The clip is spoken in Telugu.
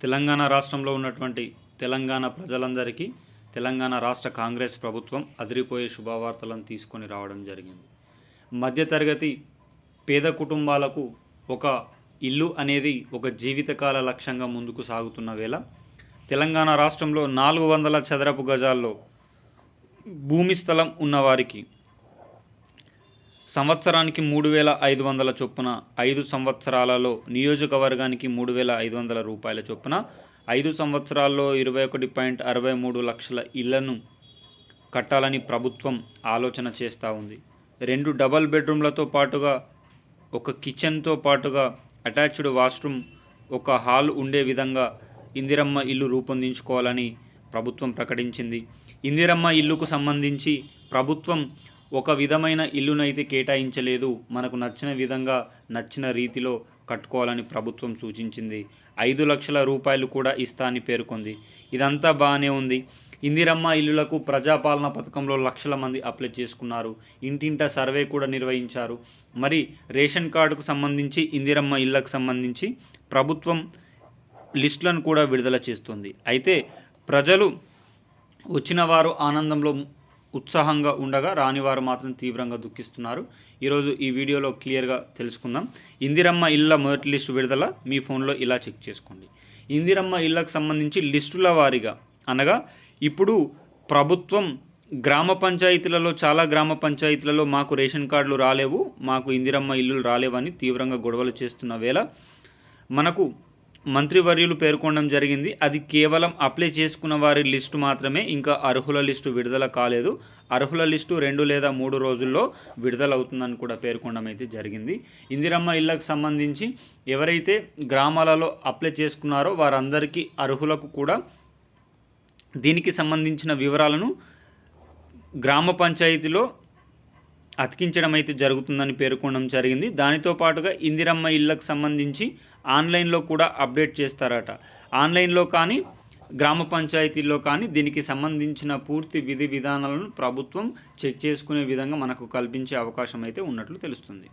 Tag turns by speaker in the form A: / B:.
A: తెలంగాణ రాష్ట్రంలో ఉన్నటువంటి తెలంగాణ ప్రజలందరికీ తెలంగాణ రాష్ట్ర కాంగ్రెస్ ప్రభుత్వం అదిరిపోయే శుభవార్తలను తీసుకొని రావడం జరిగింది. మధ్యతరగతి పేద కుటుంబాలకు ఒక ఇల్లు అనేది ఒక జీవితకాల లక్ష్యంగా ముందుకు సాగుతున్న వేళ తెలంగాణ రాష్ట్రంలో నాలుగు వందల చదరపు గజాల్లో భూమి స్థలం ఉన్నవారికి సంవత్సరానికి మూడు వేల ఐదు వందల చొప్పున ఐదు సంవత్సరాలలో నియోజకవర్గానికి మూడు వేల ఐదు వందల రూపాయల చొప్పున ఐదు సంవత్సరాల్లో ఇరవై ఒకటి పాయింట్ అరవై మూడు లక్షల ఇళ్ళను కట్టాలని ప్రభుత్వం ఆలోచన చేస్తూ ఉంది. రెండు డబల్ బెడ్రూమ్లతో పాటుగా ఒక కిచెన్తో పాటుగా అటాచ్డ్ వాష్రూమ్ ఒక హాల్ ఉండే విధంగా ఇందిరమ్మ ఇల్లు రూపొందించుకోవాలని ప్రభుత్వం ప్రకటించింది. ఇందిరమ్మ ఇల్లుకు సంబంధించి ప్రభుత్వం ఒక విధమైన ఇల్లునైతే కేటాయించలేదు. మనకు నచ్చిన విధంగా నచ్చిన రీతిలో కట్టుకోవాలని ప్రభుత్వం సూచించింది. ఐదు లక్షల రూపాయలు కూడా ఇస్తా అని పేర్కొంది. ఇదంతా బాగానే ఉంది. ఇందిరమ్మ ఇల్లులకు ప్రజాపాలన పథకంలో లక్షల మంది అప్లై చేసుకున్నారు. ఇంటింట సర్వే కూడా నిర్వహించారు. మరి రేషన్ కార్డుకు సంబంధించి ఇందిరమ్మ ఇళ్ళకు సంబంధించి ప్రభుత్వం లిస్టులను కూడా విడుదల చేస్తుంది. అయితే ప్రజలు వచ్చిన వారు ఆనందంలో ఉత్సాహంగా ఉండగా రానివారు మాత్రం తీవ్రంగా దుఃఖిస్తున్నారు. ఈరోజు ఈ వీడియోలో క్లియర్గా తెలుసుకుందాం. ఇందిరమ్మ ఇళ్ళ మొదటి లిస్టు విడుదల మీ ఫోన్లో ఇలా చెక్ చేసుకోండి. ఇందిరమ్మ ఇళ్ళకు సంబంధించి లిస్టుల వారీగా అనగా ఇప్పుడు ప్రభుత్వం గ్రామ పంచాయతీలలో చాలా గ్రామ పంచాయతీలలో మాకు రేషన్ కార్డులు రాలేవు మాకు ఇందిరమ్మ ఇల్లులు రాలేవని తీవ్రంగా గొడవలు చేస్తున్న వేళ మనకు మంత్రివర్యులు పేర్కొనడం జరిగింది. అది కేవలం అప్లై చేసుకున్న వారి లిస్టు మాత్రమే ఇంకా అర్హుల లిస్టు విడుదల కాలేదు. అర్హుల లిస్టు రెండు లేదా మూడు రోజుల్లో విడుదలవుతుందని కూడా పేర్కొనడం అయితే జరిగింది. ఇందిరమ్మ ఇళ్ళకు సంబంధించి ఎవరైతే గ్రామాలలో అప్లై చేసుకున్నారో వారందరికీ అర్హులకు కూడా దీనికి సంబంధించిన వివరాలను గ్రామ పంచాయతీలో అతికించడం అయితే జరుగుతుందని పేర్కొనడం జరిగింది. దానితో పాటుగా ఇందిరమ్మ ఇళ్ళకు సంబంధించి ఆన్లైన్లో కూడా అప్డేట్ చేస్తారట. ఆన్లైన్లో కానీ గ్రామ పంచాయతీల్లో కానీ దీనికి సంబంధించిన పూర్తి విధి విధానాలను ప్రభుత్వం చెక్ చేసుకునే విధంగా మనకు కల్పించే అవకాశం అయితే ఉన్నట్లు తెలుస్తుంది.